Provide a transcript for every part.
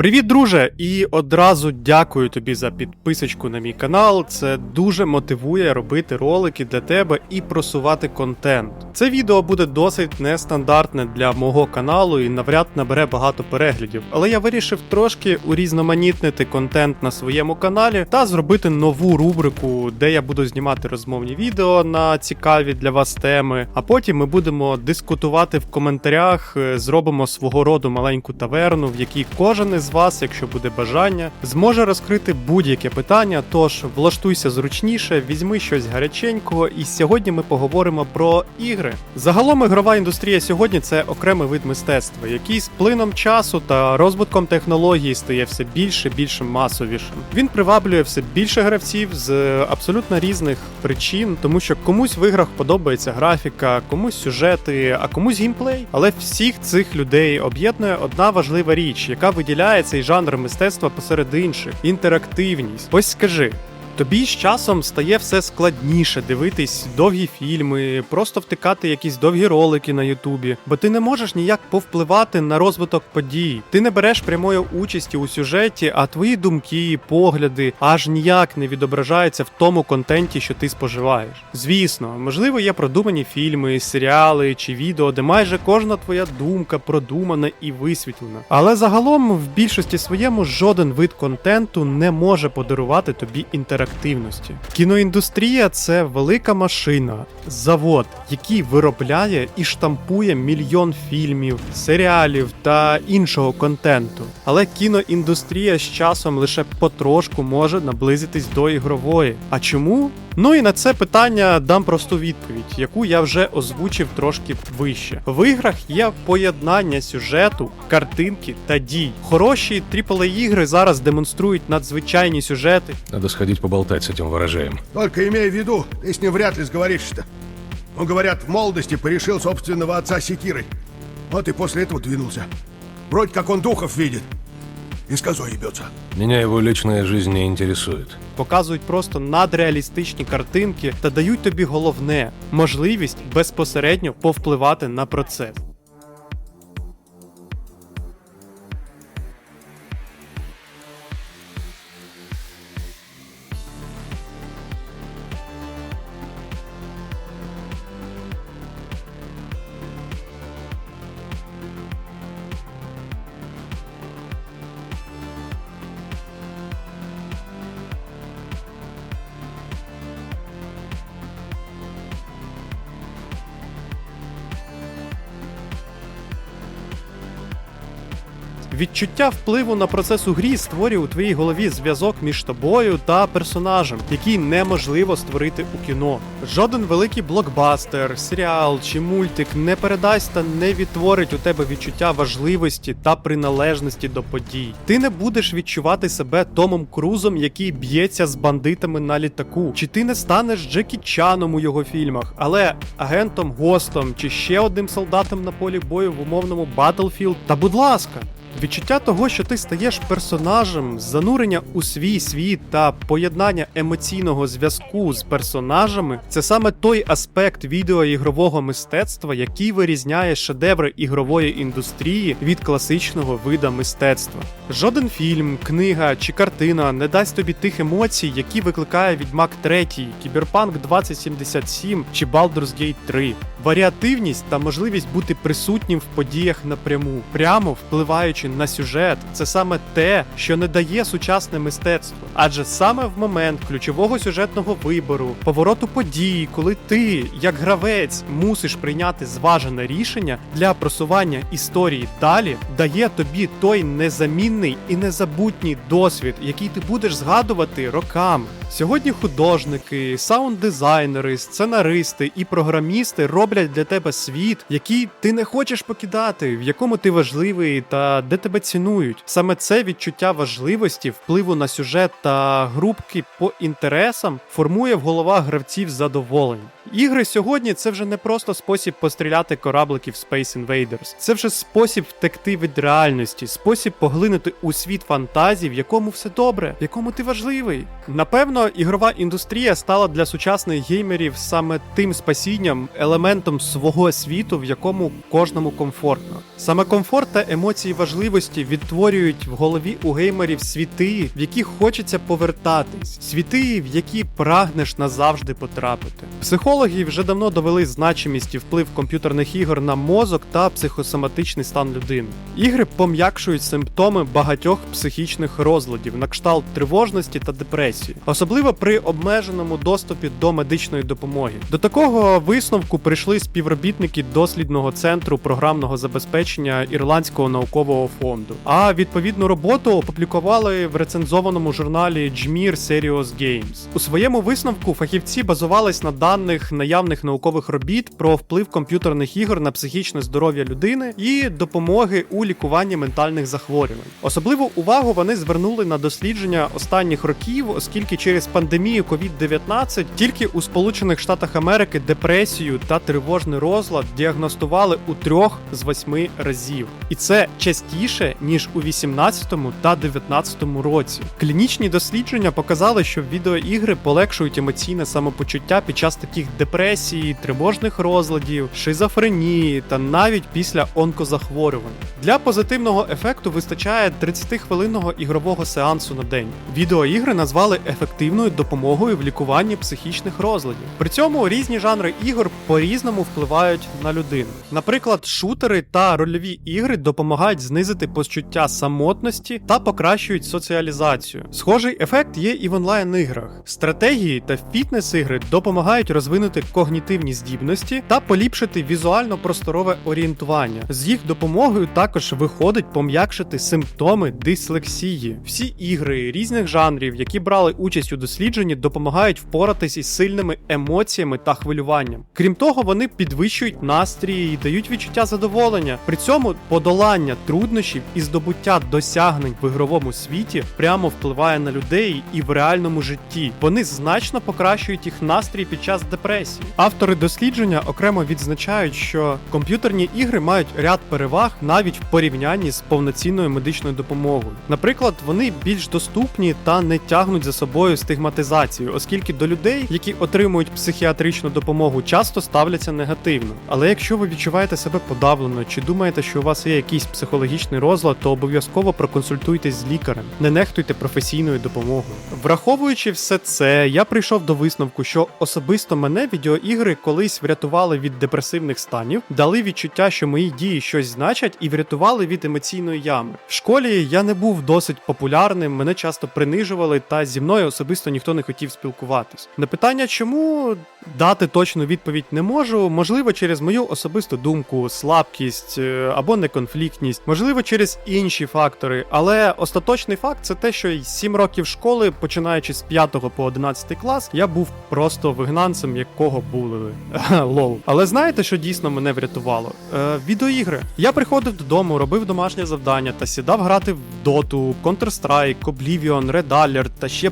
Привіт, друже! І одразу дякую тобі за підписочку на мій канал. Це дуже мотивує робити ролики для тебе і просувати контент. Це відео буде досить нестандартне для мого каналу і навряд набере багато переглядів. Але я вирішив трошки урізноманітнити контент на своєму каналі та зробити нову рубрику, де я буду знімати розмовні відео на цікаві для вас теми. А потім ми будемо дискутувати в коментарях, е, зробимо свого роду маленьку таверну, в якій кожен із вас, якщо буде бажання, зможе розкрити будь-яке питання. Тож влаштуйся зручніше, візьми щось гаряченького, і сьогодні ми поговоримо про ігри. Загалом ігрова індустрія сьогодні це окремий вид мистецтва, який з плином часу та розвитком технологій стає все більше більше масовішим. Він приваблює все більше гравців з абсолютно різних причин, тому що комусь в іграх подобається графіка, комусь сюжети, а комусь геймплей. Але всіх цих людей об'єднує одна важлива річ, яка виділяє цей жанр мистецтва посеред інших інтерактивність. Ось скажи. Тобі з часом стає все складніше дивитись довгі фільми, просто втикати якісь довгі ролики на Ютубі, бо ти не можеш ніяк повпливати на розвиток подій. Ти не береш прямої участі у сюжеті, а твої думки, погляди аж ніяк не відображаються в тому контенті, що ти споживаєш. Звісно, можливо, є продумані фільми, серіали чи відео, де майже кожна твоя думка продумана і висвітлена. Але загалом в більшості своєму жоден вид контенту не може подарувати тобі інтерактивності. Кіноіндустрія це велика машина, завод, який виробляє і штампує мільйон фільмів, серіалів та іншого контенту. Але кіноіндустрія з часом лише потрошку може наблизитись до ігрової. А чому? Ну і на це питання дам просту відповідь, яку я вже озвучив трошки вище. В іграх є поєднання сюжету, картинки та дій. Хороші aaa ігри зараз демонструють надзвичайні сюжети, Надо сходить поболтать с этим ворожеем. Только имея в виду, ты с ним вряд ли сговоришься-то. Он, говорят, в молодости порешил собственного отца секирой. Вот и после этого двинулся. Вроде как он духов видит. И с козой ебется. Меня его личная жизнь не интересует. показують просто надреалістичні картинки та дають тобі головне можливість безпосередньо повпливати на процес. Відчуття впливу на процес у грі створює у твоїй голові зв'язок між тобою та персонажем, який неможливо створити у кіно. Жоден великий блокбастер, серіал чи мультик не передасть та не відтворить у тебе відчуття важливості та приналежності до подій. Ти не будеш відчувати себе Томом Крузом, який б'ється з бандитами на літаку, чи ти не станеш Джекі Чаном у його фільмах, але агентом Гостом чи ще одним солдатом на полі бою в умовному Battlefield. Та будь ласка. Відчуття того, що ти стаєш персонажем, занурення у свій світ та поєднання емоційного зв'язку з персонажами це саме той аспект відеоігрового мистецтва, який вирізняє шедеври ігрової індустрії від класичного вида мистецтва. Жоден фільм, книга чи картина не дасть тобі тих емоцій, які викликає Відьмак 3, Кіберпанк 2077 чи Baldur's Gate 3. Варіативність та можливість бути присутнім в подіях напряму, прямо впливаючи на сюжет, це саме те, що не дає сучасне мистецтво. Адже саме в момент ключового сюжетного вибору, повороту подій, коли ти, як гравець, мусиш прийняти зважене рішення для просування історії далі, дає тобі той незамінний і незабутній досвід, який ти будеш згадувати роками. Сьогодні художники, саунд-дизайнери, сценаристи і програмісти роблять для тебе світ, який ти не хочеш покидати, в якому ти важливий та де тебе цінують. Саме це відчуття важливості, впливу на сюжет та групки по інтересам формує в головах гравців задоволення. Ігри сьогодні це вже не просто спосіб постріляти корабликів Space Invaders. Це вже спосіб втекти від реальності, спосіб поглинути у світ фантазій, в якому все добре, в якому ти важливий. Напевно, ігрова індустрія стала для сучасних геймерів саме тим спасінням, елементом свого світу, в якому кожному комфортно. Саме комфорт та емоції важливі можливості відтворюють в голові у геймерів світи, в які хочеться повертатись, світи, в які прагнеш назавжди потрапити. Психологи вже давно довели значимість і вплив комп'ютерних ігор на мозок та психосоматичний стан людини. Ігри пом'якшують симптоми багатьох психічних розладів на кшталт тривожності та депресії, особливо при обмеженому доступі до медичної допомоги. До такого висновку прийшли співробітники дослідного центру програмного забезпечення Ірландського наукового фонду. А відповідну роботу опублікували в рецензованому журналі Jmir Serious Games. У своєму висновку фахівці базувались на даних наявних наукових робіт про вплив комп'ютерних ігор на психічне здоров'я людини і допомоги у лікуванні ментальних захворювань. Особливу увагу вони звернули на дослідження останніх років, оскільки через пандемію COVID-19 тільки у Сполучених Штатах Америки депресію та тривожний розлад діагностували у трьох з восьми разів, і це частіше ніж у 18 та 19 році. Клінічні дослідження показали, що відеоігри полегшують емоційне самопочуття під час таких депресій, тривожних розладів, шизофренії та навіть після онкозахворювань. Для позитивного ефекту вистачає 30-хвилинного ігрового сеансу на день. Відеоігри назвали ефективною допомогою в лікуванні психічних розладів. При цьому різні жанри ігор по-різному впливають на людину. Наприклад, шутери та рольові ігри допомагають знизити почуття самотності та покращують соціалізацію. Схожий ефект є і в онлайн-іграх. Стратегії та фітнес-ігри допомагають розвинути когнітивні здібності та поліпшити візуально-просторове орієнтування. З їх допомогою також виходить пом'якшити симптоми дислексії. Всі ігри різних жанрів, які брали участь у дослідженні, допомагають впоратись із сильними емоціями та хвилюванням. Крім того, вони підвищують настрій і дають відчуття задоволення. При цьому подолання труднощів і здобуття досягнень в ігровому світі прямо впливає на людей і в реальному житті. Вони значно покращують їх настрій під час депресії. Автори дослідження окремо відзначають, що комп'ютерні ігри мають ряд переваг навіть в порівнянні з повноцінною медичною допомогою. Наприклад, вони більш доступні та не тягнуть за собою стигматизацію, оскільки до людей, які отримують психіатричну допомогу, часто ставляться негативно. Але якщо ви відчуваєте себе подавлено чи думаєте, що у вас є якийсь психологічний розлад, то обов'язково проконсультуйтесь з лікарем, не нехтуйте професійною допомогою. Враховуючи все це, я прийшов до висновку, що особисто мене відеоігри колись врятували від депресивних станів, дали відчуття, що мої дії щось значать, і врятували від емоційної ями. В школі я не був досить популярним, мене часто принижували, та зі мною особисто ніхто не хотів спілкуватись. На питання, чому дати точну відповідь не можу, можливо, через мою особисту думку, слабкість е, або неконфліктність, можливо, через інші фактори. Але остаточний факт це те, що й 7 років школи, починаючи з 5 по 11 клас, я був просто вигнанцем, якого були. Лол. Але знаєте, що дійсно мене врятувало? Е, відеоігри. Я приходив додому, робив домашнє завдання та сідав грати в Dota, Counter-Strike, Oblivion, Red Alert та ще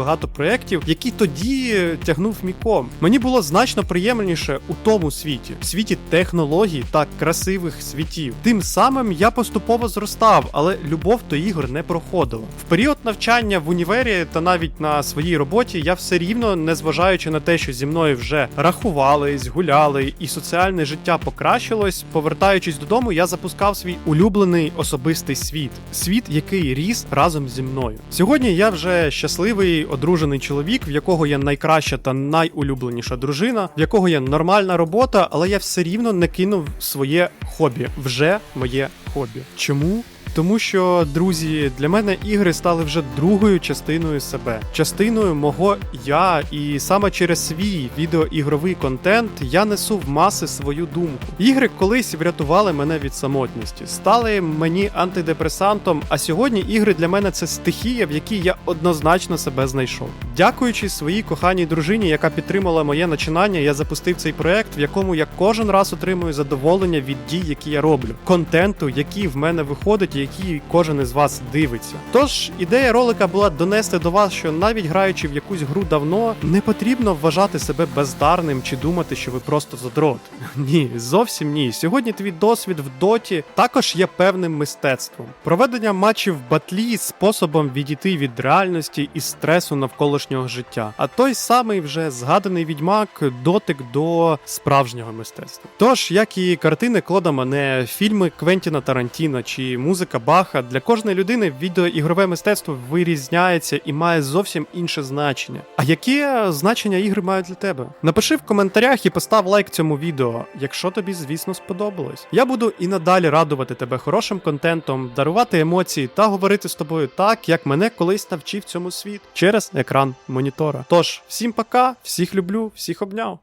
багато-багато проєктів, які тоді тягнув міком. Мені було значно приємніше у тому світі, в світі технологій та красивих світів. Тим самим я поступово зростав, але любов до ігор не проходила. В період навчання в універі та навіть на своїй роботі я все рівно, незважаючи на те, що зі мною вже рахувались, гуляли, і соціальне життя покращилось. Повертаючись додому, я запускав свій улюблений особистий світ, світ, який ріс разом зі мною. Сьогодні я вже щасливий одружений чоловік, в якого є найкраща та найулюбленіша дружина, в якого є нормальна робота, але я все рівно не кинув своє хобі. Вже моє хобі. Чому? Тому що, друзі, для мене ігри стали вже другою частиною себе, частиною мого я, і саме через свій відеоігровий контент я несу в маси свою думку. Ігри колись врятували мене від самотності, стали мені антидепресантом. А сьогодні ігри для мене це стихія, в якій я однозначно себе знайшов. Дякуючи своїй коханій дружині, яка підтримала моє начинання, я запустив цей проект, в якому я кожен раз отримую задоволення від дій, які я роблю, контенту, який в мене виходить, і який кожен із вас дивиться. Тож ідея ролика була донести до вас, що навіть граючи в якусь гру давно, не потрібно вважати себе бездарним чи думати, що ви просто задрот. Ні, зовсім ні. Сьогодні твій досвід в доті також є певним мистецтвом. Проведення матчів в батлі способом відійти від реальності і стресу навколишнього життя, а той самий вже згаданий відьмак дотик до справжнього мистецтва. Тож, як і картини Клода Мане, фільми Квентіна Тарантіно чи музика Баха, для кожної людини відеоігрове мистецтво вирізняється і має зовсім інше значення. А яке значення ігри мають для тебе? Напиши в коментарях і постав лайк цьому відео, якщо тобі, звісно, сподобалось. Я буду і надалі радувати тебе хорошим контентом, дарувати емоції та говорити з тобою так, як мене колись навчив цьому світ через екран монітора. Тож, всім пока, всіх люблю, всіх обняв.